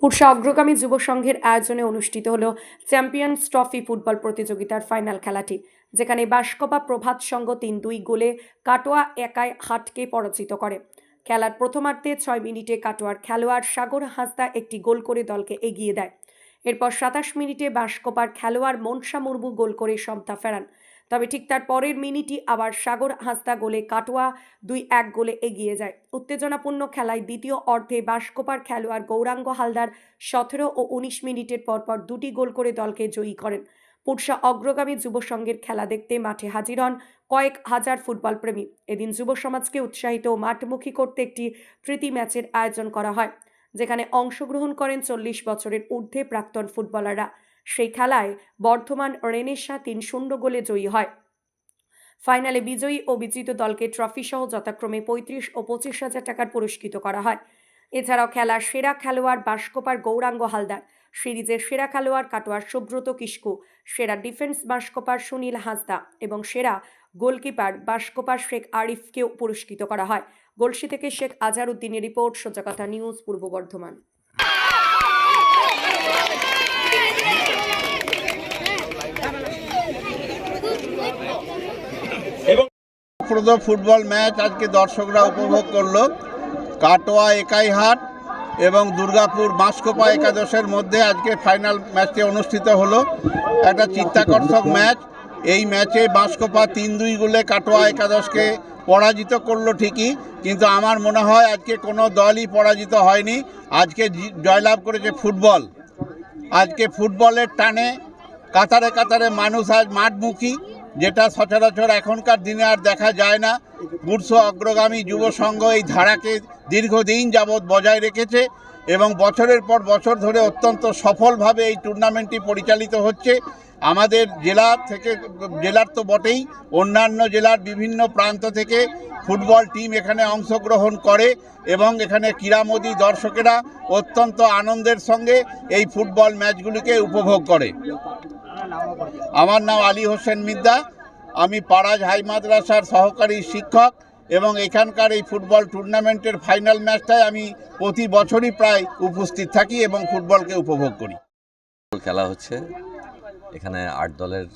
পুরসা অগ্রগামী যুব সংঘের আয়োজনে অনুষ্ঠিত হল চ্যাম্পিয়ন্স ট্রফি ফুটবল প্রতিযোগিতার ফাইনাল খেলাটি, যেখানে বাসকপা প্রভাত সংঘ তিন দুই গোলে কাটোয়া একাই হাটকে পরাজিত করে। খেলার প্রথমার্ধে ছয় মিনিটে কাটোয়ার খেলোয়াড় সাগর হাসদা একটি গোল করে দলকে এগিয়ে দেয়। এরপর সাতাশ মিনিটে বাসকপার খেলোয়াড় মনসা মুর্মু গোল করে সমতা ফেরান। তবে ঠিক তার পরের মিনিটই আবার সাগর হাসদা গোলে, কাটোয়া দুই এক গোলে এগিয়ে যায়। উত্তেজনাপূর্ণ খেলায় দ্বিতীয় অর্ধে বাসকোপার খেলোয়াড় গৌরাঙ্গ হালদার সতেরো ও উনিশ মিনিটের পরপর দুটি গোল করে দলকে জয়ী করেন। পুরসা অগ্রগামী যুব সংঘের খেলা দেখতে মাঠে হাজির হন কয়েক হাজার ফুটবল প্রেমী। এদিন যুব সমাজকে উৎসাহিত ও মাঠমুখী করতে একটি প্রীতি ম্যাচের আয়োজন করা হয়, যেখানে অংশগ্রহণ করেন চল্লিশ বছরের ঊর্ধ্বে প্রাক্তন ফুটবলাররা। সেই খেলায় বর্ধমান রেনেসা তিন শূন্য গোলে জয়ী হয়। ফাইনালে বিজয়ী ও বিজিত দলকে ট্রফি সহ যথাক্রমে পঁয়ত্রিশ ও পঁচিশ হাজার টাকার পুরস্কৃত করা হয়। এছাড়াও খেলার সেরা খেলোয়াড় বাসকোপার গৌরাঙ্গ হালদার, সিরিজের সেরা খেলোয়াড় কাটোয়ার সুব্রত কিস্কু সেরা ডিফেন্স বাসকোপার সুনীল হাসদা এবং সেরা গোলকিপার বাসকোপার শেখ আরিফকেও পুরস্কৃত করা হয়। গলসি থেকে শেখ আজহার উদ্দিনের report, Sojakotha news, Purba Bardhaman. প্রদ football match আজকে দর্শকরা উপভোগ করল। কাটোয়া একাইহাট এবং দুর্গাপুর বাঁশকোপা একাদশের মধ্যে আজকে ফাইনাল ম্যাচটি অনুষ্ঠিত হলো। একটা চিত্তাকর্ষক ম্যাচ। এই ম্যাচে বাঁশকোপা তিন দুই গোলে কাটোয়া একাদশকে পরাজিত করল ঠিকই, কিন্তু আমার মনে হয় আজকে কোনো দলই পরাজিত হয়নি। আজকে জয়লাভ করেছে ফুটবল। আজকে ফুটবলের টানে কাতারে কাতারে মানুষ আজ মাঠমুখী। যেটা সচরাচর এখনকার দিনে আর দেখা যায় না। বুর্স অগ্রগামী যুব সংঘ এই ধারাকে দীর্ঘদিন যাবৎ বজায় রেখেছে এবং বছরের পর বছর ধরে অত্যন্ত সফলভাবে এই টুর্নামেন্টটি পরিচালিত হচ্ছে। আমাদের জেলা থেকে, জেলার তো বটেই, অন্যান্য জেলার বিভিন্ন প্রান্ত থেকে ফুটবল টিম এখানে অংশগ্রহণ করে এবং এখানে ক্রীড়ামোদী দর্শকেরা অত্যন্ত আনন্দের সঙ্গে এই ফুটবল ম্যাচগুলিকে উপভোগ করে। আমার নাম আলী হোসেন মিদ্দা। আমি পাড়াজ হাই মাদ্রাসার সহকারী শিক্ষক এবং এখানকার এই ফুটবল টুর্নামেন্টের ফাইনাল ম্যাচটায় আমি প্রতি বছরই প্রায় উপস্থিত থাকি এবং ফুটবলকে উপভোগ করি। ফুটবল খেলা হচ্ছে। এখানে আট দলের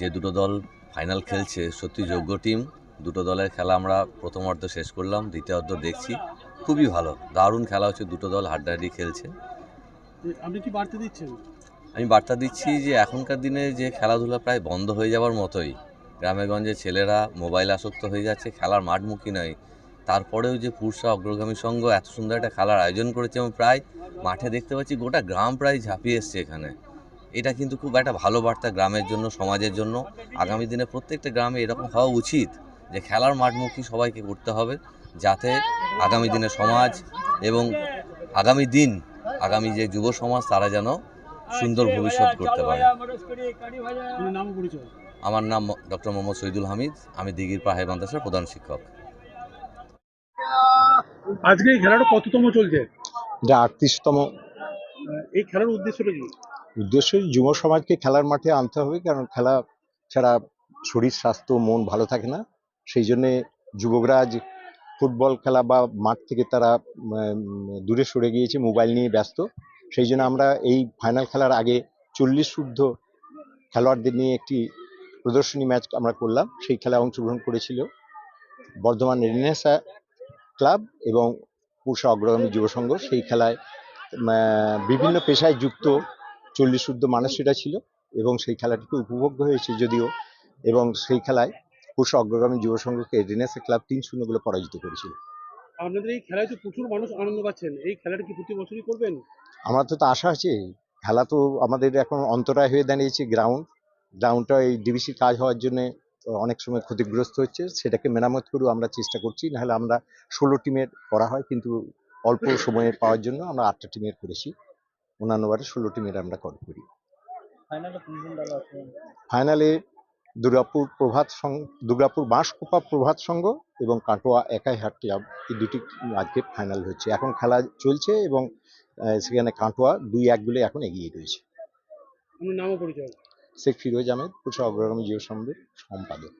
যে দুটো দল ফাইনাল খেলছে সত্যি যোগ্য টিম। দুটো দলের খেলা আমরা প্রথম অর্ধ শেষ করলাম দ্বিতীয় অর্ধ দেখছি। খুবই ভালো দারুণ খেলা হচ্ছে। দুটো দল হাড্ডাহাড্ডি খেলছে। আপনি কি বার্তা দিচ্ছেন? আমি বার্তা দিচ্ছি যে এখনকার দিনে যে খেলাধুলা প্রায় বন্ধ হয়ে যাওয়ার মতোই। গ্রামেগঞ্জে ছেলেরা মোবাইল আসক্ত হয়ে যাচ্ছে, খেলার মাঠমুখী নয়। তারপরেও যে পুরসা অগ্রগামী সংঘ এত সুন্দর একটা খেলার আয়োজন করেছে এবং প্রায় মাঠে দেখতে পাচ্ছি গোটা গ্রাম প্রায় ঝাঁপিয়ে এসছে এখানে। এটা কিন্তু খুব একটা ভালো বার্তা গ্রামের জন্য, সমাজের জন্য। আগামী দিনে প্রত্যেকটা গ্রামে এরকম হওয়া উচিত যে খেলার মাঠমুখী সবাইকে করতে হবে যাতে আগামী দিনে সমাজ এবং আগামী দিন, আগামী যে যুব সমাজ তারা যেন সুন্দর ভবিষ্যৎ করতে পারে। আমার নাম ডক্টর মোহাম্মদ শহীদুল হামিদ। আমি দিঘির পাহাড় মাদ্রাসার প্রধান শিক্ষক। আজকে এই খেলাটা কততম চলছে? এটা আটত্রিশতম। এই খেলার উদ্দেশ্যটা কি? উদ্দেশ্য যুব সমাজকে খেলার মাঠে আনতে হবে কারণ খেলা ছাড়া শরীর স্বাস্থ্য মন ভালো থাকে না। সেই জন্যে যুবকরা আজ ফুটবল খেলা বা মাঠ থেকে তারা দূরে সরে গিয়েছে মোবাইল নিয়ে ব্যস্ত। সেই জন্য আমরা এই ফাইনাল খেলার আগে চল্লিশ শুদ্ধ খেলোয়াড়দের নিয়ে একটি প্রদর্শনী ম্যাচ আমরা করলাম। সেই খেলায় অংশগ্রহণ করেছিল বর্ধমান রেনেসা ক্লাব এবং পুরুষা অগ্রগামী যুব সংঘ। সেই খেলায় বিভিন্ন পেশায় যুক্ত চল্লিশ শুদ্ধ মানুষেরা ছিল এবং সেই খেলাটিকে উপভোগ্য হয়েছে যদিও এবং সেই খেলায় পুরুষ অগ্রগামী যুব সংঘকে রেনেসা ক্লাব তিন শূন্য বলে পরাজিত করেছিল। আপনাদের এই খেলায় তো প্রচুর মানুষ আনন্দ পাচ্ছেন। এই খেলাটা কি প্রতি বছরই করবেন? আমার তো তো আশা আছে খেলা তো আমাদের এখন অন্তরায় হয়ে দাঁড়িয়েছে গ্রাউন্ড গ্রাউন্ডটা এই ডিবিসির কাজ হওয়ার জন্য অনেক সময় ক্ষতিগ্রস্ত হচ্ছে সেটাকে মেরামত করেও আমরা চেষ্টা করছি নাহলে আমরা ষোলো টিমের করা হয় কিন্তু অল্প সময়ে পাওয়ার জন্য আমরা আটটা টিমের করেছি অন্যান্যবারে ষোলো টিমের আমরা কল করি। ফাইনালে দুর্গাপুর প্রভাত সংঘ দুর্গাপুর বাঁশকোপা প্রভাত সংঘ এবং কাটোয়া একাইহাট ক্লাব এই দুটি আজকে ফাইনাল হচ্ছে। এখন খেলা চলছে এবং সেখানে কাটোয়া দুই এক গোলে এখন এগিয়ে রয়েছে। শেখ ফিরোজ আহমেদ পুরসভা অগ্রগামী জিও সম্পাদক।